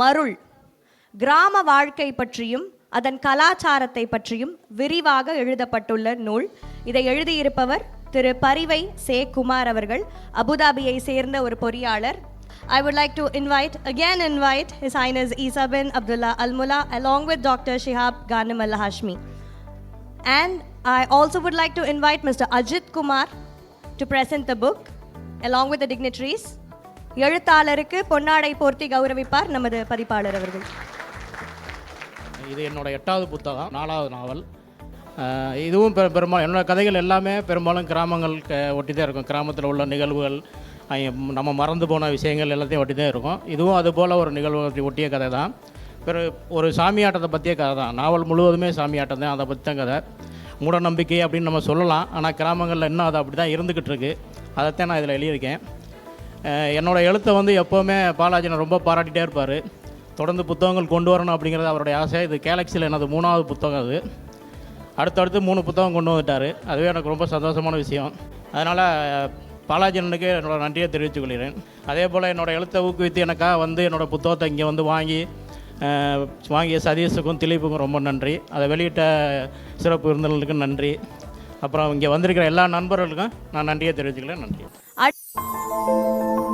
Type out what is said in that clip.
மருள் கிராம வாழ்க்கை பற்றியும் அதன் கலாச்சாரத்தை பற்றியும் விரிவாக எழுதப்பட்டுள்ள நூல் இதை எழுதியிருப்பவர் திரு பரிவை சே குமார் அவர்கள் அபுதாபியை சேர்ந்த ஒரு பொறியாளர் I would like to invite, again invite His Highness Isa bin Abdullah Al Mullah along with Dr. Shihab Ghanem Al Hashmi. And I also would like to invite Mr. Ajit Kumar to present the book along with the dignitaries. எழுத்தாளருக்கு பொன்னாடை போர்த்தி கௌரவிப்பார் நமது பதிப்பாளர் அவர்கள். இது என்னோட எட்டாவது புத்தகம் நாலாவது நாவல். இதுவும் பெ பெரும்பாலும் என்னோட கதைகள் எல்லாமே பெரும்பாலும் கிராமங்கள் ஒட்டி தான் இருக்கும். கிராமத்தில் உள்ள நிகழ்வுகள் நம்ம மறந்து போன விஷயங்கள் எல்லாத்தையும் ஒட்டி தான் இருக்கும். இதுவும் அது போல் ஒரு நிகழ்வு ஒட்டிய கதை தான். பிறகு ஒரு சாமியாட்டத்தை பற்றிய கதை தான். நாவல் முழுவதுமே சாமியாட்டம் தான். அதை பற்றி தான் கதை. மூட நம்பிக்கை அப்படின்னு நம்ம சொல்லலாம். ஆனால் கிராமங்களில் இன்னும் அது அப்படி தான் இருந்துக்கிட்டு இருக்குது அதைத்தான் நான் இதில் எழுதியிருக்கேன். என்னோடய எழுத்தை வந்து எப்போவுமே பாலாஜினை ரொம்ப பாராட்டிகிட்டே இருப்பார். தொடர்ந்து புத்தகங்கள் கொண்டு வரணும் அப்படிங்கிறது அவருடைய ஆசை. இது கேலக்ஸியில் எனது மூணாவது புத்தகம் அது. அடுத்தடுத்து மூணு புத்தகம் கொண்டு வந்துட்டார். அதுவே எனக்கு ரொம்ப சந்தோஷமான விஷயம். அதனால் பாலாஜனனுக்கு என்னோட நன்றியை தெரிவித்துக் கொள்கிறேன். அதே போல் என்னோட எழுத்தை ஊக்குவித்து எனக்காக வந்து என்னோட புத்தகத்தை இங்கே வந்து வாங்கி வாங்கிய சதீஷுக்கும் திலீப்புக்கும் ரொம்ப நன்றி. அதை வெளியிட்ட சிறப்பு விருந்தினர்களுக்கும் நன்றி. அப்புறம் இங்கே வந்திருக்கிற எல்லா நண்பர்களுக்கும் நான் நன்றியை தெரிவிச்சுக்கிறேன் நன்றி. 而。